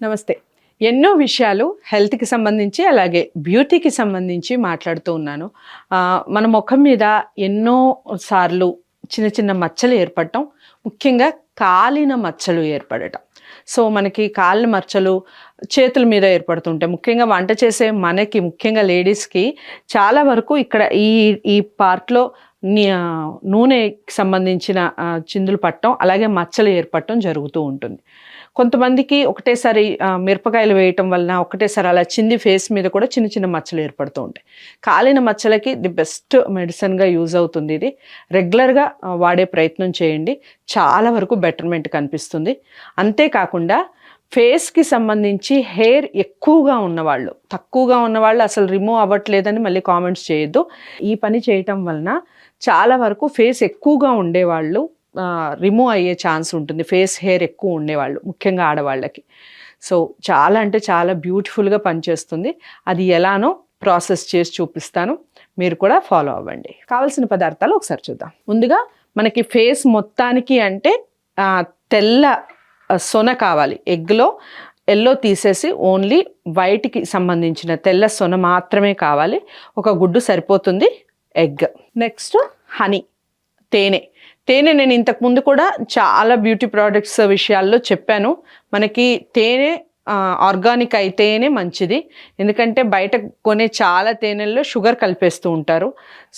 నమస్తే. ఎన్నో విషయాలు హెల్త్కి సంబంధించి అలాగే బ్యూటీకి సంబంధించి మాట్లాడుతూ ఉన్నాను. మన ముఖం మీద ఎన్నో సార్లు చిన్న చిన్న మచ్చలు ఏర్పడటం ముఖ్యంగా కాలిన మచ్చలు ఏర్పడటం. సో మనకి కాళ్ళ మచ్చలు చేతుల మీద ఏర్పడుతుంటాయి. ముఖ్యంగా వంట చేసే మనకి ముఖ్యంగా లేడీస్కి చాలా వరకు ఇక్కడ ఈ ఈ పార్ట్లో నూనెకి సంబంధించిన చిందులు పట్టడం అలాగే మచ్చలు ఏర్పడటం జరుగుతూ ఉంటుంది. కొంతమందికి ఒకటేసారి మిరపకాయలు వేయటం వలన ఒకటేసారి అలా చింది ఫేస్ మీద కూడా చిన్న చిన్న మచ్చలు ఏర్పడుతూ ఉంటాయి. కాలిన మచ్చలకి ది బెస్ట్ మెడిసిన్గా యూజ్ అవుతుంది ఇది. రెగ్యులర్గా వాడే ప్రయత్నం చేయండి. చాలా వరకు బెటర్మెంట్ కనిపిస్తుంది. అంతేకాకుండా ఫేస్కి సంబంధించి హెయిర్ ఎక్కువగా ఉన్నవాళ్ళు తక్కువగా ఉన్నవాళ్ళు అసలు రిమూవ్ అవ్వట్లేదని మళ్ళీ కామెంట్స్ చేయొద్దు. ఈ పని చేయటం వలన చాలా వరకు ఫేస్ ఎక్కువగా ఉండేవాళ్ళు రిమూవ్ అయ్యే ఛాన్స్ ఉంటుంది. ఫేస్ హెయిర్ ఎక్కువ ఉండేవాళ్ళు ముఖ్యంగా ఆడవాళ్ళకి. సో చాలా అంటే చాలా బ్యూటిఫుల్గా పనిచేస్తుంది. అది ఎలానో ప్రాసెస్ చేసి చూపిస్తాను. మీరు కూడా ఫాలో అవ్వండి. కావాల్సిన పదార్థాలు ఒకసారి చూద్దాం. ముందుగా మనకి ఫేస్ మొత్తానికి అంటే తెల్ల సొన కావాలి. ఎగ్లో ఎల్లో తీసేసి ఓన్లీ వైట్కి సంబంధించిన తెల్ల సొన మాత్రమే కావాలి. ఒక గుడ్డు సరిపోతుంది ఎగ్. నెక్స్ట్ హనీ తేనె. తేనె నేను ఇంతకు ముందు కూడా చాలా బ్యూటీ ప్రోడక్ట్స్ విషయాల్లో చెప్పాను. మనకి తేనె ఆర్గానిక్ అయితేనే మంచిది. ఎందుకంటే బయట కొనే చాలా తేనెల్లో షుగర్ కలిపేస్తూ ఉంటారు.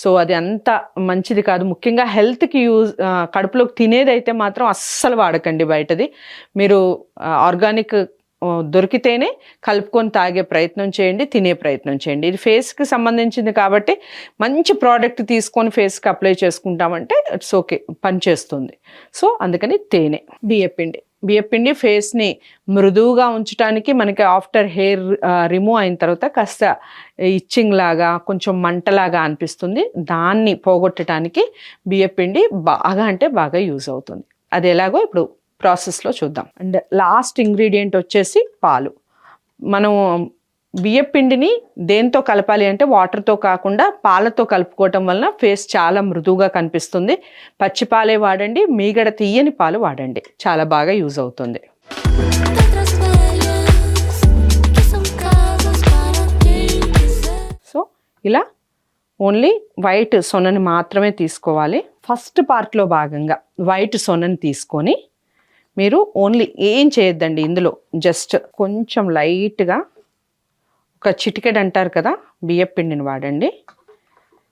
సో అది అంత మంచిది కాదు. ముఖ్యంగా హెల్త్కి యూజ్ కడుపులోకి తినేది అయితే మాత్రం అస్సలు వాడకండి బయటది. మీరు ఆర్గానిక్ దొరికితేనే కలుపుకొని తాగే ప్రయత్నం చేయండి తినే ప్రయత్నం చేయండి. ఇది ఫేస్కి సంబంధించింది కాబట్టి మంచి ప్రోడక్ట్ తీసుకొని ఫేస్కి అప్లై చేసుకుంటామంటే ఇట్స్ ఓకే పనిచేస్తుంది. సో అందుకని తేనె బియ్యపిండి బియ్యపిండి ఫేస్ని మృదువుగా ఉంచడానికి మనకి ఆఫ్టర్ హెయిర్ రిమూవ్ అయిన తర్వాత కాస్త ఇచ్చింగ్ లాగా కొంచెం మంటలాగా అనిపిస్తుంది. దాన్ని పోగొట్టడానికి బియ్యపిండి బాగా అంటే బాగా యూజ్ అవుతుంది. అది ఎలాగో ఇప్పుడు ప్రాసెస్లో చూద్దాం. అండ్ లాస్ట్ ఇంగ్రీడియంట్ వచ్చేసి పాలు. మనం బియ్యపిండిని దేంతో కలపాలి అంటే వాటర్తో కాకుండా పాలతో కలుపుకోవటం వలన ఫేస్ చాలా మృదువుగా కనిపిస్తుంది. పచ్చి పాలే వాడండి మీగడ తీయని పాలు వాడండి. చాలా బాగా యూజ్ అవుతుంది. సో ఇలా ఓన్లీ వైట్ సొనని మాత్రమే తీసుకోవాలి. ఫస్ట్ పార్ట్లో భాగంగా వైట్ సొనని తీసుకొని మీరు ఓన్లీ ఏం చేయొద్దండి ఇందులో. జస్ట్ కొంచెం లైట్గా ఒక చిటికెడ్ అంటారు కదా బియ్యం పిండిని వాడండి.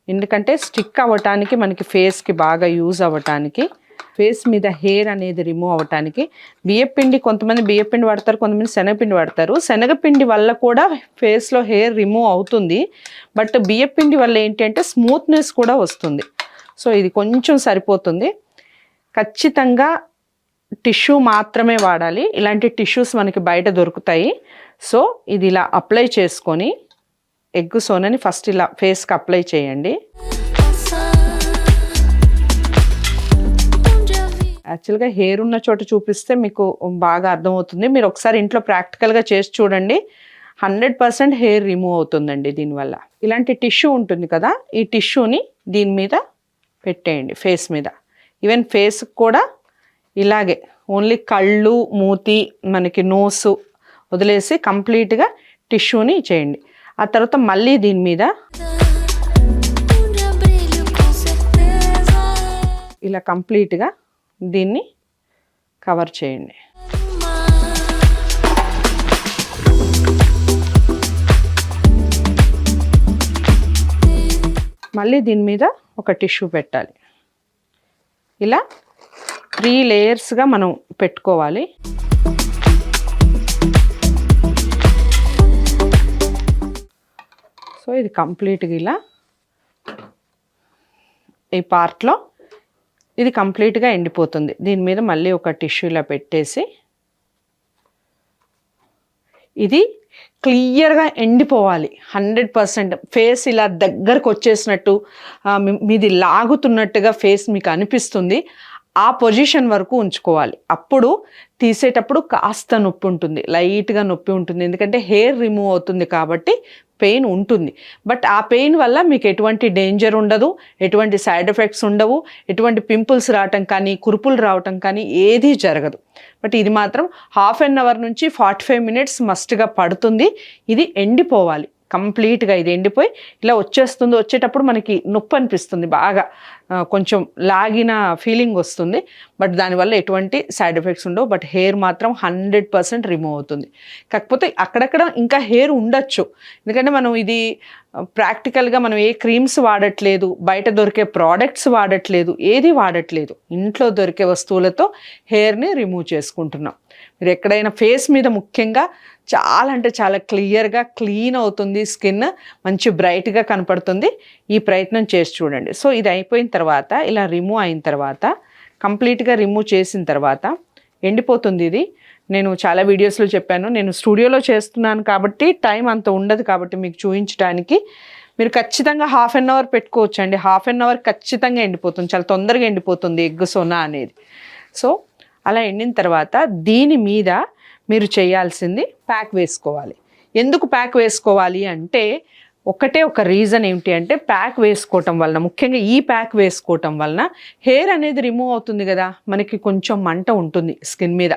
ఎందుకంటే స్టిక్ అవ్వటానికి మనకి ఫేస్కి బాగా యూజ్ అవ్వటానికి ఫేస్ మీద హెయిర్ అనేది రిమూవ్ అవ్వటానికి బియ్యపిండి కొంతమంది బియ్యపిండి వాడతారు కొంతమంది శనగపిండి వాడతారు. శనగపిండి వల్ల కూడా ఫేస్లో హెయిర్ రిమూవ్ అవుతుంది. బట్ బియ్యపిండి వల్ల ఏంటంటే స్మూత్నెస్ కూడా వస్తుంది. సో ఇది కొంచెం సరిపోతుంది. ఖచ్చితంగా టిష్యూ మాత్రమే వాడాలి. ఇలాంటి టిష్యూస్ మనకి బయట దొరుకుతాయి. సో ఇది ఇలా అప్లై చేసుకొని ఎగ్ సోనని ఫస్ట్ ఇలా ఫేస్కి అప్లై చేయండి. యాక్చువల్గా హెయిర్ ఉన్న చోట చూపిస్తే మీకు బాగా అర్థమవుతుంది. మీరు ఒకసారి ఇంట్లో ప్రాక్టికల్గా చేసి చూడండి. హండ్రెడ్ పర్సెంట్ హెయిర్ రిమూవ్ అవుతుందండి దీనివల్ల. ఇలాంటి టిష్యూ ఉంటుంది కదా ఈ టిష్యూని దీని మీద పెట్టేయండి ఫేస్ మీద. ఈవెన్ ఫేస్ కూడా ఇలాగే ఓన్లీ కళ్ళు మూతి మనకి నోసు వదిలేసి కంప్లీట్గా టిష్యూని చేయండి. ఆ తర్వాత మళ్ళీ దీని మీద ఇలా కంప్లీట్గా దీన్ని కవర్ చేయండి. మళ్ళీ దీని మీద ఒక టిష్యూ పెట్టాలి. ఇలా త్రీ లేయర్స్గా మనం పెట్టుకోవాలి. సో ఇది కంప్లీట్గా ఇలా ఈ పార్ట్లో ఇది కంప్లీట్గా ఎండిపోతుంది. దీని మీద మళ్ళీ ఒక టిష్యూ ఇలా పెట్టేసి ఇది క్లియర్గా ఎండిపోవాలి. Hundred percent. ఫేస్ ఇలా దగ్గరకు వచ్చేసినట్టు మీది లాగుతున్నట్టుగా ఫేస్ మీకు అనిపిస్తుంది. ఆ పొజిషన్ వరకు ఉంచుకోవాలి. అప్పుడు తీసేటప్పుడు కాస్త నొప్పి ఉంటుంది. లైట్గా నొప్పి ఉంటుంది. ఎందుకంటే హెయిర్ రిమూవ్ అవుతుంది కాబట్టి పెయిన్ ఉంటుంది. బట్ ఆ పెయిన్ వల్ల మీకు ఎటువంటి డేంజర్ ఉండదు ఎటువంటి సైడ్ ఎఫెక్ట్స్ ఉండవు ఎటువంటి పింపుల్స్ రావటం కానీ కురుపులు రావటం కానీ ఏదీ జరగదు. బట్ ఇది మాత్రం హాఫ్ అన్ అవర్ నుంచి ఫార్టీ ఫైవ్ మినిట్స్ మస్ట్గా పడుతుంది. ఇది ఎండిపోవాలి. కంప్లీట్గా ఇది ఎండిపోయి ఇలా వచ్చేస్తుంది. వచ్చేటప్పుడు మనకి నొప్పి అనిపిస్తుంది బాగా. కొంచెం లాగిన ఫీలింగ్ వస్తుంది. బట్ దానివల్ల ఎటువంటి సైడ్ ఎఫెక్ట్స్ ఉండవు. బట్ హెయిర్ మాత్రం హండ్రెడ్ పర్సెంట్ రిమూవ్ అవుతుంది. కాకపోతే అక్కడక్కడ ఇంకా హెయిర్ ఉండొచ్చు. ఎందుకంటే మనం ఇది ప్రాక్టికల్గా మనం ఏ క్రీమ్స్ వాడట్లేదు బయట దొరికే ప్రోడక్ట్స్ వాడట్లేదు ఏది వాడట్లేదు. ఇంట్లో దొరికే వస్తువులతో హెయిర్ని రిమూవ్ చేసుకుంటున్నాం. మీరు ఎక్కడైనా ఫేస్ మీద ముఖ్యంగా చాలా అంటే చాలా క్లియర్గా క్లీన్ అవుతుంది స్కిన్ మంచి బ్రైట్గా కనపడుతుంది. ఈ ప్రయత్నం చేసి చూడండి. సో ఇది అయిపోయిన తర్వాత ఇలా రిమూవ్ అయిన తర్వాత కంప్లీట్గా రిమూవ్ చేసిన తర్వాత ఎండిపోతుంది ఇది. నేను చాలా వీడియోస్లో చెప్పాను. నేను స్టూడియోలో చేస్తున్నాను కాబట్టి టైం అంత ఉండదు కాబట్టి మీకు చూపించడానికి మీరు ఖచ్చితంగా హాఫ్ అన్ అవర్ పెట్టుకోవచ్చు అండి హాఫ్ అన్ అవర్ ఖచ్చితంగా ఎండిపోతుంది. చాలా తొందరగా ఎండిపోతుంది ఎగ్ సోనా అనేది. సో అలా ఎండిన తర్వాత దీని మీద మీరు చేయాల్సింది ప్యాక్ వేసుకోవాలి. ఎందుకు ప్యాక్ వేసుకోవాలి అంటే ఒకటే ఒక రీజన్ ఏంటి అంటే ప్యాక్ వేసుకోవటం వలన ముఖ్యంగా ఈ ప్యాక్ వేసుకోవటం వలన హెయిర్ అనేది రిమూవ్ అవుతుంది కదా. మనకి కొంచెం మంట ఉంటుంది స్కిన్ మీద.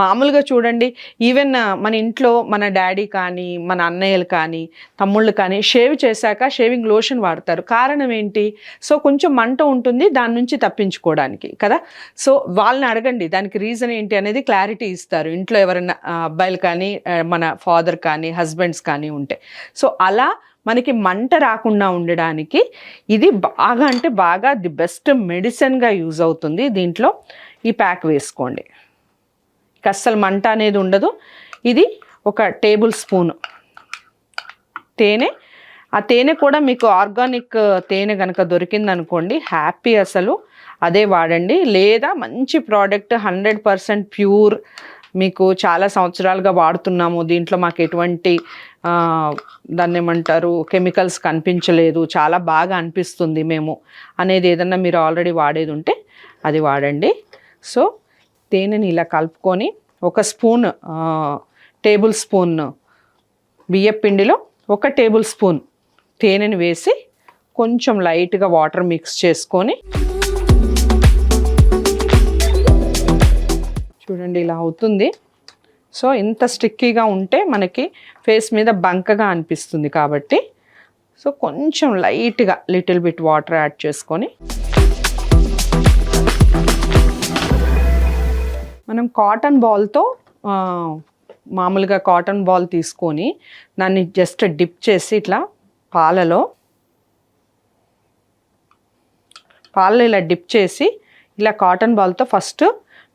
మామూలుగా చూడండి ఈవెన్ మన ఇంట్లో మన డాడీ కానీ మన అన్నయ్యలు కానీ తమ్ముళ్ళు కానీ షేవ్ చేశాక షేవింగ్ లోషన్ వాడతారు. కారణం ఏంటి? సో కొంచెం మంట ఉంటుంది దాని నుంచి తప్పించుకోవడానికి కదా. సో వాళ్ళని అడగండి దానికి రీజన్ ఏంటి అనేది క్లారిటీ ఇస్తారు. ఇంట్లో ఎవరైనా అబ్బాయిలు కానీ మన ఫాదర్ కానీ హస్బెండ్స్ కానీ ఉంటే. సో అలా మనకి మంట రాకుండా ఉండడానికి ఇది బాగా అంటే బాగా ది బెస్ట్ మెడిసిన్గా యూజ్ అవుతుంది దీంట్లో. ఈ ప్యాక్ వేసుకోండి. అస్సలు మంట అనేది ఉండదు. ఇది ఒక టేబుల్ స్పూన్ తేనె. ఆ తేనె కూడా మీకు ఆర్గానిక్ తేనె కనుక దొరికిందనుకోండి హ్యాపీ అసలు. అదే వాడండి. లేదా మంచి ప్రోడక్ట్ హండ్రెడ్ పర్సెంట్ ప్యూర్ మీకు చాలా సంవత్సరాలుగా వాడుతున్నాము. దీంట్లో మాకు ఎటువంటి దాన్ని ఏమంటారు కెమికల్స్ కనిపించలేదు. చాలా బాగా అనిపిస్తుంది మేము. అనేది ఏదన్నా మీరు ఆల్రెడీ వాడేది ఉంటే అది వాడండి. సో తేనెని ఇలా కలుపుకొని ఒక స్పూన్ టేబుల్ స్పూన్ బియ్యపిండిలో ఒక టేబుల్ స్పూన్ తేనెని వేసి కొంచెం లైట్గా వాటర్ మిక్స్ చేసుకొని చూడండి ఇలా అవుతుంది. సో ఇంత స్టిక్కీగా ఉంటే మనకి ఫేస్ మీద బంకగా అనిపిస్తుంది కాబట్టి. సో కొంచెం లైట్గా లిటిల్ బిట్ వాటర్ యాడ్ చేసుకొని. మనం కాటన్ బాల్తో మామూలుగా కాటన్ బాల్ తీసుకొని దాన్ని జస్ట్ డిప్ చేసి ఇట్లా పాలలో పాలలో ఇలా డిప్ చేసి ఇలా కాటన్ బాల్తో ఫస్ట్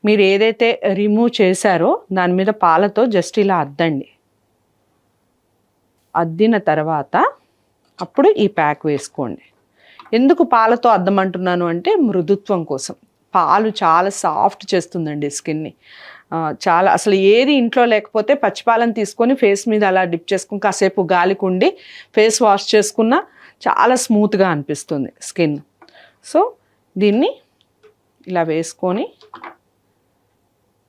మీరు ఏదైతే రిమూవ్ చేశారో దాని మీద పాలతో జస్ట్ ఇలా అద్దండి. అద్దిన తర్వాత అప్పుడు ఈ ప్యాక్ వేసుకోండి. ఎందుకు పాలతో అద్దమంటున్నాను అంటే మృదుత్వం కోసం. పాలు చాలా సాఫ్ట్ చేస్తుందండి స్కిన్ని చాలా అసలు ఏది ఇంట్లో లేకపోతే పచ్చిపాలను తీసుకొని ఫేస్ మీద అలా డిప్ చేసుకుని కాసేపు గాలికి ఉండి ఫేస్ వాష్ చేసుకున్నా చాలా స్మూత్గా అనిపిస్తుంది స్కిన్ సో దీన్ని ఇలా వేసుకొని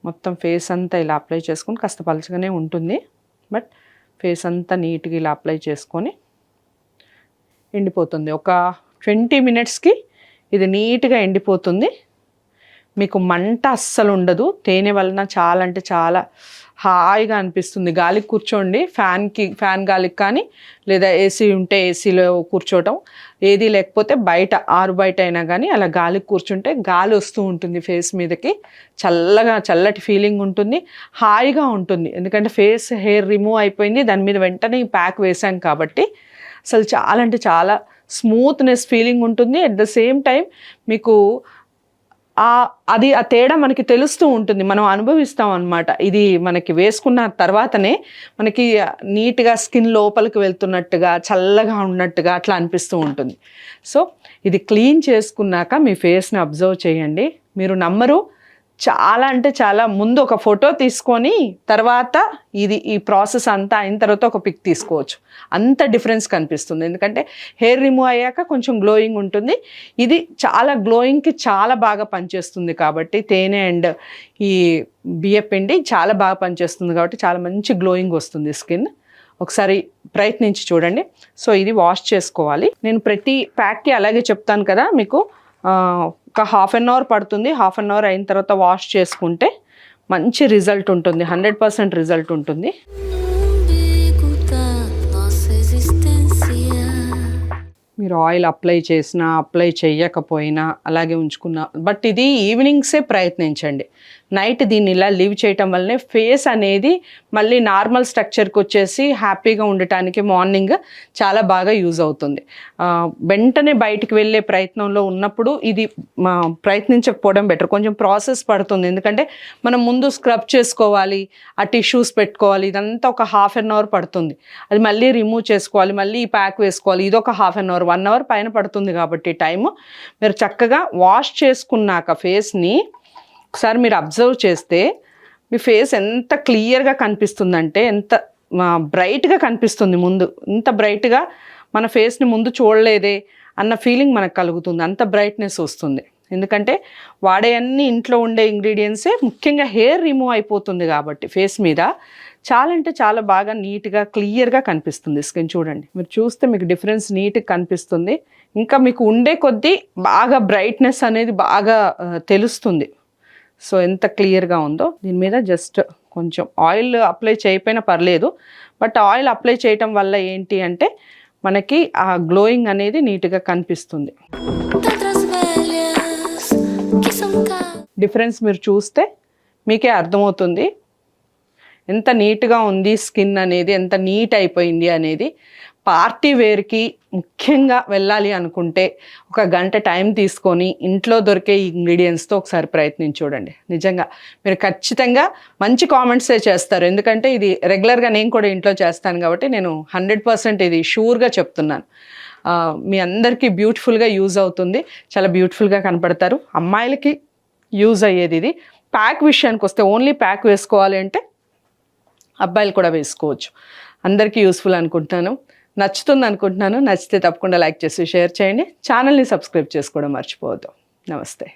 మొత్తం ఫేస్ అంతా ఇలా అప్లై చేసుకొని కాస్త పలుచగానే ఉంటుంది. బట్ ఫేస్ అంతా నీట్గా ఇలా అప్లై చేసుకొని ఎండిపోతుంది. ఒక ట్వంటీ మినిట్స్కి ఇది నీట్గా ఎండిపోతుంది. మీకు మంట అస్సలు ఉండదు. తేనె వలన చాలా అంటే చాలా హాయిగా అనిపిస్తుంది. గాలికి కూర్చోండి. ఫ్యాన్కి ఫ్యాన్ గాలికి కానీ లేదా ఏసీ ఉంటే ఏసీలో కూర్చోవటం. ఏది లేకపోతే బయట ఆరు బయట అయినా కానీ అలా గాలికి కూర్చుంటే గాలి వస్తూ ఉంటుంది ఫేస్ మీదకి. చల్లగా చల్లటి ఫీలింగ్ ఉంటుంది. హాయిగా ఉంటుంది. ఎందుకంటే ఫేస్ హెయిర్ రిమూవ్ అయిపోయింది. దాని మీద వెంటనే ప్యాక్ వేసాం కాబట్టి అసలు చాలా అంటే చాలా స్మూత్నెస్ ఫీలింగ్ ఉంటుంది. అట్ ద సేమ్ టైం మీకు అది ఆ తేడా మనకి తెలుస్తూ ఉంటుంది. మనం అనుభవిస్తాం అనమాట ఇది మనకి వేసుకున్న తర్వాతనే మనకి నీట్గా స్కిన్ లోపలికి వెళ్తున్నట్టుగా చల్లగా ఉన్నట్టుగా అట్లా అనిపిస్తూ ఉంటుంది. సో ఇది క్లీన్ చేసుకున్నాక మీ ఫేస్ని అబ్జర్వ్ చేయండి. మీరు నమ్మరు చాలా అంటే చాలా ముందు ఒక ఫోటో తీసుకొని తర్వాత ఇది ఈ ప్రాసెస్ అంతా అయిన తర్వాత ఒక పిక్ తీసుకోవచ్చు. అంత డిఫరెన్స్ కనిపిస్తుంది. ఎందుకంటే హెయిర్ రిమూవ్ అయ్యాక కొంచెం గ్లోయింగ్ ఉంటుంది. ఇది చాలా గ్లోయింగ్కి చాలా బాగా పనిచేస్తుంది కాబట్టి తేనె అండ్ ఈ బియ్య పిండి చాలా బాగా పనిచేస్తుంది కాబట్టి చాలా మంచి గ్లోయింగ్ వస్తుంది స్కిన్. ఒకసారి ప్రయత్నించి చూడండి. సో ఇది వాష్ చేసుకోవాలి. నేను ప్రతి ప్యాక్కి అలాగే చెప్తాను కదా మీకు. ఒక హాఫ్ అన్ అవర్ పడుతుంది. హాఫ్ అన్ అవర్ అయిన తర్వాత వాష్ చేసుకుంటే మంచి రిజల్ట్ ఉంటుంది. హండ్రెడ్ పర్సెంట్ రిజల్ట్ ఉంటుంది. మీరు ఆయిల్ అప్లై చేసినా అప్లై చేయకపోయినా అలాగే ఉంచుకున్నా. బట్ ఇది ఈవినింగ్సే ప్రయత్నించండి. నైట్ దీన్ని ఇలా లీవ్ చేయటం వల్లనే ఫేస్ అనేది మళ్ళీ నార్మల్ స్ట్రక్చర్కి వచ్చేసి హ్యాపీగా ఉండటానికి మార్నింగ్ చాలా బాగా యూజ్ అవుతుంది. వెంటనే బయటికి వెళ్ళే ప్రయత్నంలో ఉన్నప్పుడు ఇది ప్రయత్నించకపోవడం బెటర్. కొంచెం ప్రాసెస్ పడుతుంది. ఎందుకంటే మనం ముందు స్క్రబ్ చేసుకోవాలి ఆ టిష్యూస్ పెట్టుకోవాలి. ఇదంతా ఒక హాఫ్ అన్ అవర్ పడుతుంది. అది మళ్ళీ రిమూవ్ చేసుకోవాలి మళ్ళీ ఈ ప్యాక్ వేసుకోవాలి. ఇది ఒక half an hour one one hour పైన పడుతుంది కాబట్టి టైం మీరు చక్కగా వాష్ చేసుకున్నాక ఫేస్ని ఒకసారి మీరు అబ్జర్వ్ చేస్తే మీ ఫేస్ ఎంత క్లియర్గా కనిపిస్తుందంటే ఎంత బ్రైట్గా కనిపిస్తుంది ముందు. ఇంత బ్రైట్గా మన ఫేస్ని ముందు చూడలేదే అన్న ఫీలింగ్ మనకు కలుగుతుంది. అంత బ్రైట్నెస్ వస్తుంది. ఎందుకంటే వాడే అన్ని ఇంట్లో ఉండే ఇంగ్రీడియంట్సే ముఖ్యంగా హెయిర్ రిమూవ్ అయిపోతుంది కాబట్టి ఫేస్ మీద. చాలా అంటే చాలా బాగా నీట్గా క్లియర్గా కనిపిస్తుంది స్కిన్ చూడండి. మీరు చూస్తే మీకు డిఫరెన్స్ నీట్గా కనిపిస్తుంది. ఇంకా మీకు ఉండే కొద్దీ బాగా బ్రైట్నెస్ అనేది బాగా తెలుస్తుంది. సో ఎంత క్లియర్గా ఉందో దీని మీద జస్ట్ కొంచెం ఆయిల్ అప్లై చేయకపోయినా పర్లేదు. బట్ ఆయిల్ అప్లై చేయటం వల్ల ఏంటి అంటే మనకి ఆ గ్లోయింగ్ అనేది నీట్గా కనిపిస్తుంది. డిఫరెన్స్ మీరు చూస్తే మీకే అర్థమవుతుంది. ఎంత నీట్గా ఉంది స్కిన్ అనేది ఎంత నీట్ అయిపోయింది అనేది పార్టీ వేర్కి ముఖ్యంగా వెళ్ళాలి అనుకుంటే ఒక గంట టైం తీసుకొని ఇంట్లో దొరికే ఇంగ్రీడియంట్స్తో ఒకసారి ప్రయత్నించి చూడండి. నిజంగా మీరు ఖచ్చితంగా మంచి కామెంట్సే చేస్తారు. ఎందుకంటే ఇది రెగ్యులర్గా నేను కూడా ఇంట్లో చేస్తాను కాబట్టి నేను హండ్రెడ్ పర్సెంట్ ఇది షూర్గా చెప్తున్నాను. మీ అందరికీ బ్యూటిఫుల్గా యూజ్ అవుతుంది. చాలా బ్యూటిఫుల్గా కనపడతారు. అమ్మాయిలకి యూజ్ అయ్యేది ఇది. ప్యాక్ విషయానికి వస్తే ఓన్లీ ప్యాక్ వేసుకోవాలి అంటే అబ్బాయిలు కూడా వేసుకోవచ్చు. అందరికీ యూస్ఫుల్ అనుకుంటున్నాను. నచ్చుతుంది అనుకుంటున్నాను. నచ్చితే తప్పకుండా లైక్ చేసి షేర్ చేయండి. ఛానల్ని సబ్స్క్రైబ్ చేసుకోవడం మర్చిపోవద్దు. నమస్తే.